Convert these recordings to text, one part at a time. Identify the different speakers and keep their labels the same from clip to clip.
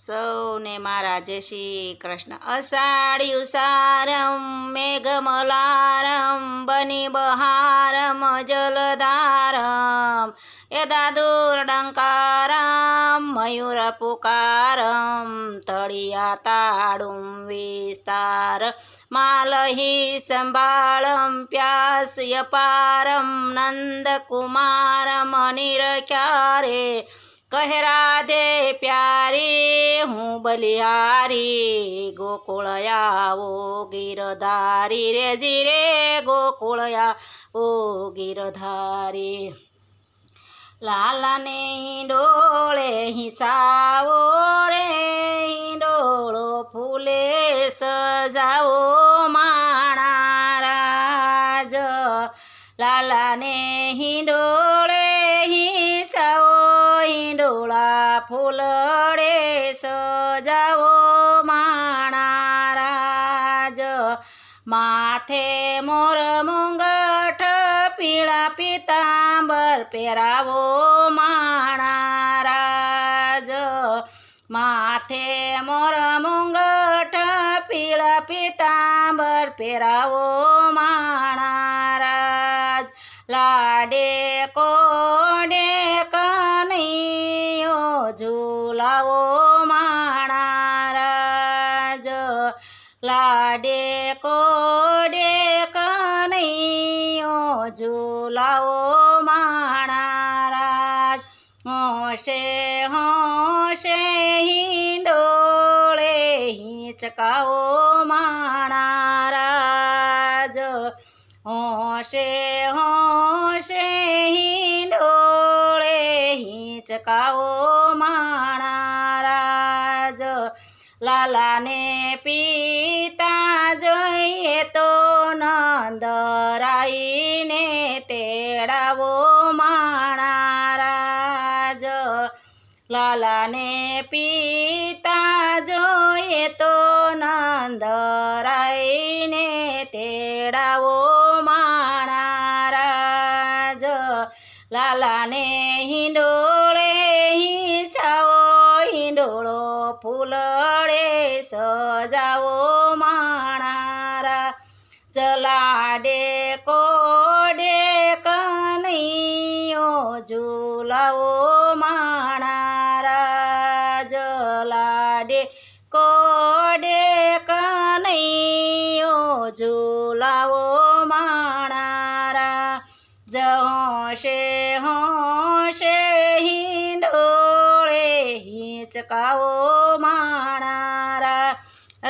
Speaker 1: સૌને મારા જય શ્રી કૃષ્ણ. અષાઢ્યું સારમ મેઘમલારમ બની બહારમ જલધારમ યદા દુર્ડંકારમ મયુર પુકારમ તળિયા તાડું વિસ્તાર, માલહી સંભાળમ પ્યાસ્ય પારમ નંદકુમારમ નિરખ્યારે કહે રાધે પ્યારી, હું બલિહારી, ગોકુળ આવો ગીરધારી રે જીરે ગોકુળ આવો ગીરધારી. લાલાને ડોળે હિસાવો રે ડોળો ફૂલે સજાવો માણા રાજ લાલાને હિંડોળે હિસાવો હિંડોળા ફૂલડે સજાવો માણા રાજ. માથે મોર મુંગઠ, પીળા પિતાંબર પહેરાવો માણા રાજ. માથે મોર મુંગઠ, પીળા પિતાંબર પહેરાવો માણા હોશે હિંડોળે હિંચકાવો માણારાજ હોશે હોશે હિંડોળે હિંચકાવો માણારાજ લાલાને પિતા જોઈએ તો નંદરાઈને તેડાવો માણા પિતા જોઈએ તો નંદરાઈને તેડાવો માણા રાજ લાલાને હિંડોળે હિંચાવો, હિંડોળો ફૂલડે સજાવો માણારા જલાડે કોડે કનૈયો ઝૂલાવો જહોશે હોશે હિંડોળે હિંચકાવો માણારા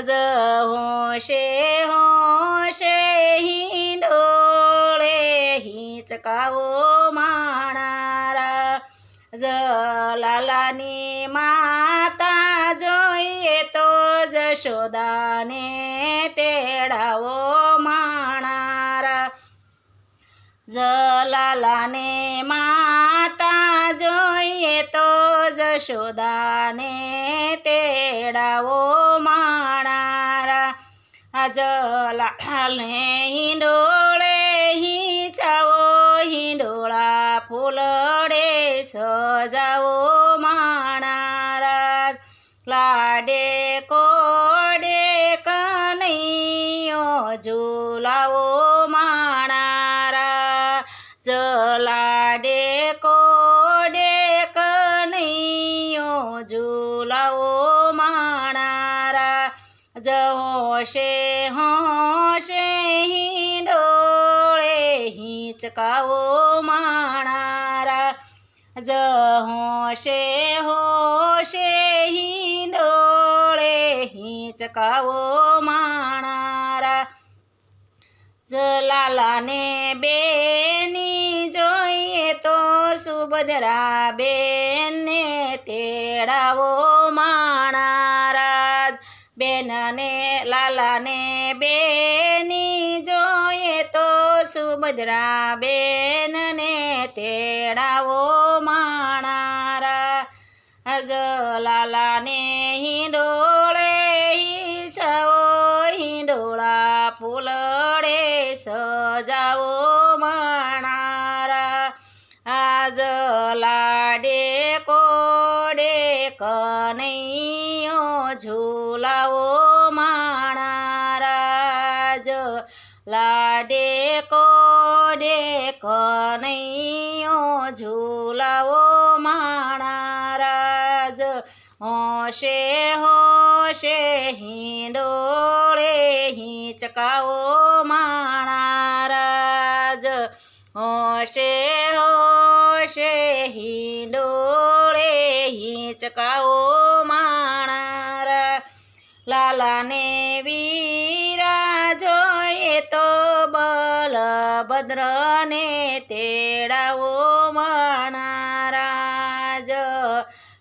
Speaker 1: જ હોશે હોશે હિંડોળે હિંચકાવો માણારા જ લાલાની માતા જોઈએ તો જશોદાને તેડાવો માણારા જલાલાને માતા જોઈએ તો જશોદાને તેડાવો માણારા. અજ જલાલને હિંડોળે હિંચાવો હિંડોળા ફૂલડે સજાવો માણારા જલાડે કોડે કનૈયો ઝૂલાવો માણારા જહોશે હોશે હિંડોળે હિંચકાવો માણારા જ હોશે હોશે હિંડોળે હિંચકાવો માણારા જલાલાને બેની જોઈએ તો સુભદ્રા બેનને તેડાવો માણારાજ. બેનને, લાલાને બેની જોઈએ તો સુભદ્રા બેનને તેડાવો માણારા જલાલાને હિંડોળે ઝૂલાવો માણા રાજ, હોશે હોશે હિંડોળે હિંચકાવો માણા રાજ, હોશે હોશે હિંડોળે હિંચકાવો માણા રા લાલાને વીરા જોઈએ તો બલભદ્રને તેડાવો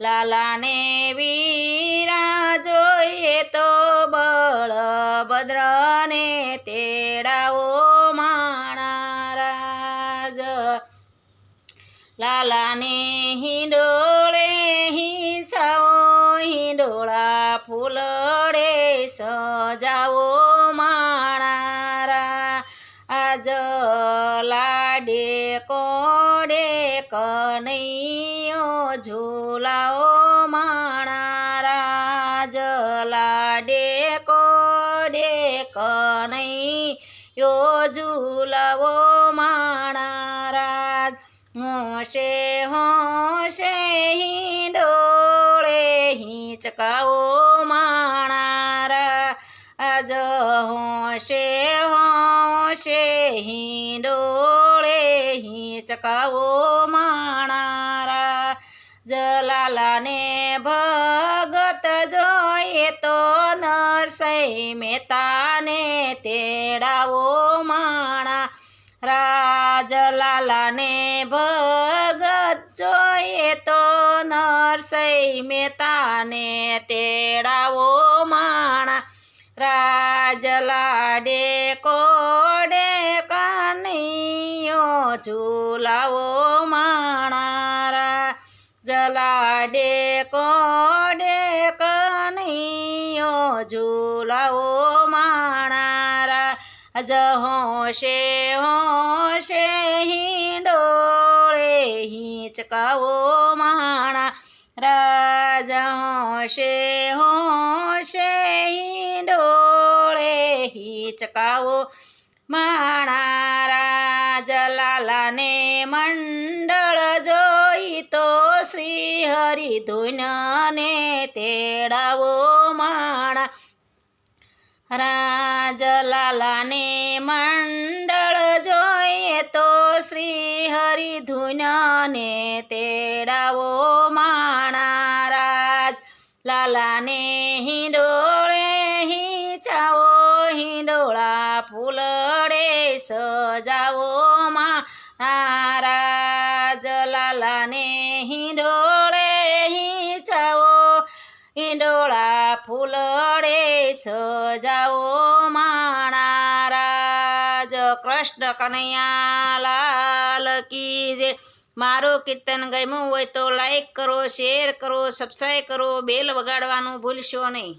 Speaker 1: લાલાને વીરા જોઈએ તો બળભદ્રને તેડાવો માણારાજ લાલાને હિંડોળે હિંસાઓ હિંડોળા ફૂલડે સજાવો હિંડોળે હિંચકાઓ માણારા. અજ હોશે હોશે હિંડોળે હિંચકાઓ માણારા. જલાલાને ભગત જોઈએ તો નરસઈ મહેતાને તેડાવો માણા. રાજલાલાને ભગત જોઈએ તો નરસઈ મહેતાને તેડાવો માણા. રાજલાડે કોડે કાનૈયો ઝૂલાવો માણારા જલાડે કોડે કનૈયો ઝૂલાવો માણારા જ હોશે હોશે હિંડોળે હિંચકાવો માણા. રાજ હોશે હોશે, હિંડોળે હિંચકાવો માણા. રાજ લાલાને મંડળ જોઈ તો શ્રી હરિ ધૂનને તેડાવો માણા. રાજલાલાને જોઈએ તો હરિ હરિધુનને તેડાવો માણા રાજ લાલાને હિંડોળે હિંચાવો, હિંડોળા ફૂલડે સજાવો માં રાજ લાલાને હિંડોળે હિંચાવો, હિંડોળા ફૂલડે સજાવો કૃષ્ણ કનૈયા લાલ કી જે. મારું કીર્તન ગમ્યું હોય તો લાઈક કરો શેર કરો સબસ્ક્રાઈબ કરો બેલ વગાડવાનું ભૂલશો નહીં.